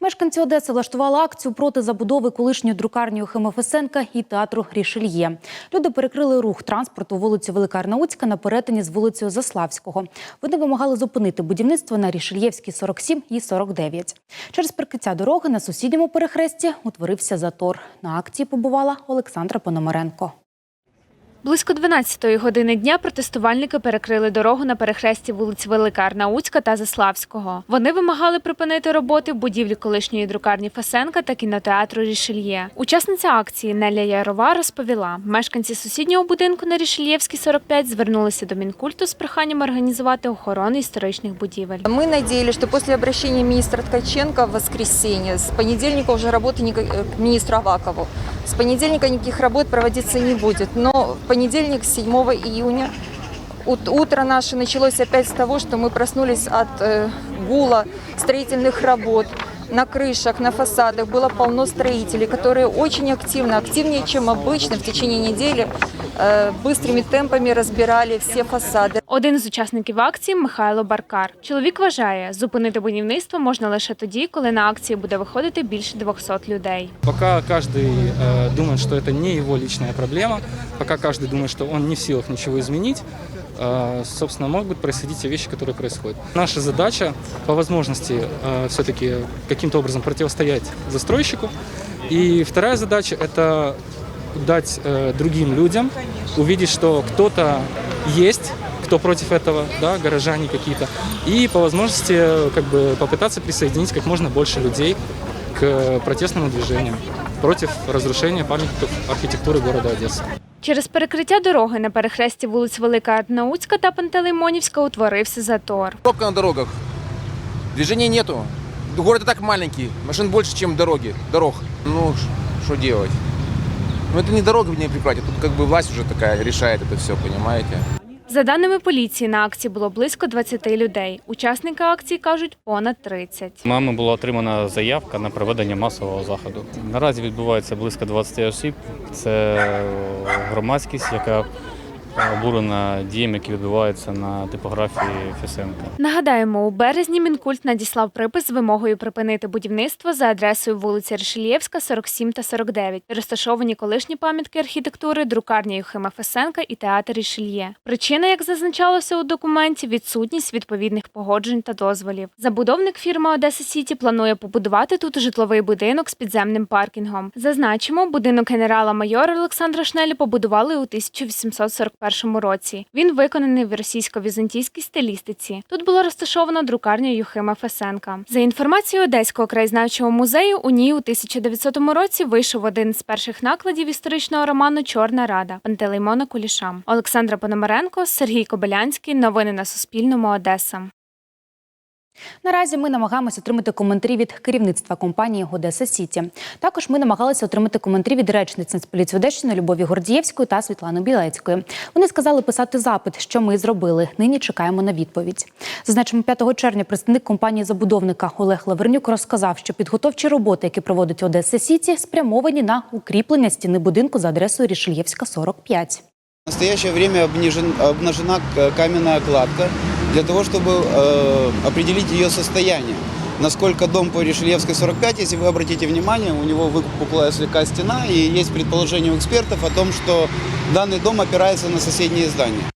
Мешканці Одеси влаштували акцію проти забудови колишньої друкарні Охима Фесенка і театру Рішельє. Люди перекрили рух транспорту вулицю Велика Арнауцька на перетині з вулицею Заславського. Вони вимагали зупинити будівництво на Рішельєвській 47 і 49. Через перекриття дороги на сусідньому перехресті утворився затор. На акції побувала Олександра Пономаренко. Близько 12-ї години дня протестувальники перекрили дорогу на перехресті вулиць Велика Арнауцька та Заславського. Вони вимагали припинити роботи в будівлі колишньої друкарні Фесенка та кінотеатру Рішельє. Учасниця акції Неля Ярова розповіла, мешканці сусіднього будинку на Рішельєвській 45 звернулися до Мінкульту з проханням організувати охорону історичних будівель. Мы надеялись, что после обращения министра Ткаченко в воскресенье, с понедельника уже работы не, к министру Авакову, с понедельника никаких работ проводиться не будет. Но понедельник, 7 июня, ут- утро наше началось опять с того, что мы проснулись от э, гула строительных работ. На крышах, на фасадах было полно строителей, которые очень активно, активнее, чем обычно, в течение недели э, быстрыми темпами разбирали все фасады. Один з учасників акції Михайло Баркар. Чоловік вважає, зупинити будівництво можна лише тоді, коли на акції буде виходити більше 200 людей. Пока каждый э, думает, что это не его личная проблема, пока каждый думает, что он не в силах ничего изменить, э, собственно, могут происходить те вещи, которые происходят. Наша задача по возможности э, все-таки каким-то образом противостоять застройщику. И вторая задача – это дать э, другим людям увидеть, что кто-то есть, кто против этого, да, горожане какие-то, и по возможности э, как бы попытаться присоединить как можно больше людей к э, протестному движению против разрушения памятников архитектуры города Одессы. Через перекриття дороги на перехресті вулиць Велика Арнауцька та Пантелеймонівська утворився затор. Пробка на дорогах. Движения нету. Город и так маленький. Машин больше, чем дороги. Дорог. Ну, что делать? Ну, это не дорога не прекратит. Тут как бы власть уже такая решает это все, понимаете? За даними поліції, на акції було близько 20 людей. Учасники акції кажуть понад 30. Нами була отримана заявка на проведення масового заходу. Наразі відбувається близько 20 осіб. Це громадськість, яка обурена діями, які відбуваються на типографії Фісенка. Нагадаємо, у березні Мінкульт надіслав припис з вимогою припинити будівництво за адресою вулиця Решельєвська, 47 та 49, де розташовані колишні пам'ятки архітектури, друкарня Юхима Фесенка і театр Рішельє. Причина, як зазначалося у документі, відсутність відповідних погоджень та дозволів. Забудовник фірми Одеса Сіті планує побудувати тут житловий будинок з підземним паркінгом. Зазначимо, будинок генерала-майора Олександра Шнелі побудували у 1841 році. Він виконаний в російсько-візантійській стилістиці. Тут була розташована друкарня Юхима Фесенка. За інформацією Одеського краєзнавчого музею, у ній у 1900 році вийшов один з перших накладів історичного роману Чорна Рада Пантелеймона Куліша. Олександра Пономаренко, Сергій Кобилянський. Новини на Суспільному. Одеса. Наразі ми намагаємося отримати коментарі від керівництва компанії Одеса Сіті. Також ми намагалися отримати коментарі від речниць Нацполіції Одещини Любові Гордієвської та Світлани Білецької. Вони сказали писати запит, що ми зробили. Нині чекаємо на відповідь. Зазначимо, 5 червня представник компанії забудовника Олег Лавернюк розказав, що підготовчі роботи, які проводить Одеса Сіті, спрямовані на укріплення стіни будинку за адресою Рішельєвська 45. В настоящее время обнажен- обнажена к- каменная кладка для того, чтобы э, определить ее состояние. Насколько дом по Решельевской 45, если вы обратите внимание, у него выпуклая слегка стена, и есть предположение у экспертов о том, что данный дом опирается на соседние здания.